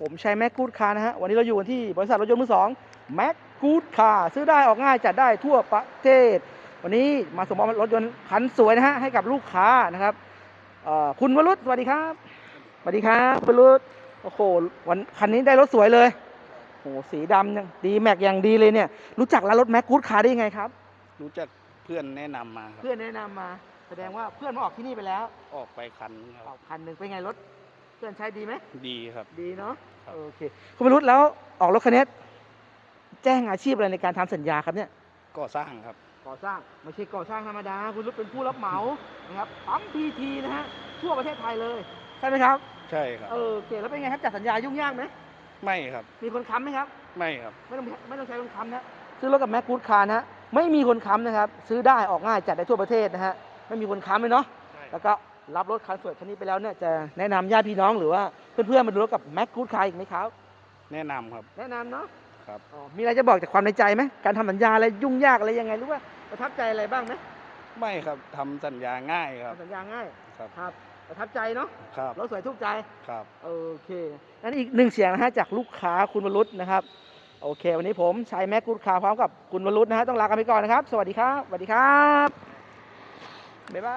ผมชัยแม็กกูดคาร์นะฮะวันนี้เราอยู่กันที่บริษัทรถยนต์มือสองแม็กกูดคาร์ซื้อได้ออกง่ายจัดได้ทั่วประเทศ วันนี้มาส่งมอบรถยนต์คันสวยนะฮะให้กับลูกค้านะครับเอ่อคุณวรุษสวัสดีครับสวัสดีครับวรุษโอ้โหวันคันนี้ได้รถสวยเลยโอ้โหสีดำยังดีแม็กอย่างดีเลยเนี่ย รู้จักร้านรถแม็กกูดคาร์ได้ยังไงครับ รู้จักเพื่อนแนะนำมาครับเพื่อนแนะนำมา แสดงว่าเพื่อนมาออกที่นี่ไปแล้ว ออกไปคันคอรัอบกคันหนึ่งเป็นไงรถ เพื่อนใช้ดีไหมดีครับ ดีเนาะครับ โอเคคุณวรุษแล้วออกรถคันนี้แจ้งอาชีพอะไรในการทำสัญญาครับเนี่ยก่อสร้างครับ ก่อสร้างไม่ใช่ก่อสร้างธรรมดา คุณรุษเป็นผู้รับเหมานะครับปั๊มพีทีนะฮะทั่วประเทศไทยเลยใช่ไหมครับใช่ครับ เออโอเคแล้วเป็นไงครับจัดสัญญายุ่งยากไหมไม่ครับ มีคนค้ำไหมครับ ไม่ครับ ไม่ต้องไม่ต้องใช้คนค้ำนะซื้อรถกับแม็กกูดคาร์นะฮะไม่มีคนค้ำนะครับ ซื้อได้ออกง่ายจัดได้ทั่วประเทศนะฮะไม่มีคนค้ำเลยเนาะใช่แล้วก็ รับรถคันสวยคันนี้ไปแล้วเนี่ยจะแนะนำญาติพี่น้องหรือว่าเพื่อนๆมาดูรถกับแม็กกูดคาร์อีกไหมครับ แนะนำครับ แนะนำเนาะครับ อ๋อมีอะไรจะบอกจากความในใจไหมการทำสัญญาอะไรยุ่งยากอะไรยังไงหรือว่าประทับใจอะไรบ้างไหมไม่ครับทำสัญญาง่ายครับ ทำสัญญาง่ายครับครับ ประทับใจเนาะครับรถสวยทุกใจ ครับ โอเคนั่นอีกหนึ่งเสียงนะฮะจากลูกค้าคุณวรุษนะครับ โอเค วันนี้ผมชัยแม็กกูดคาร์พร้อมกับคุณวรุษนะฮะต้องลากันไปก่อนนะครับ สวัสดีครับ สวัสดีครับ บ๊ายบาย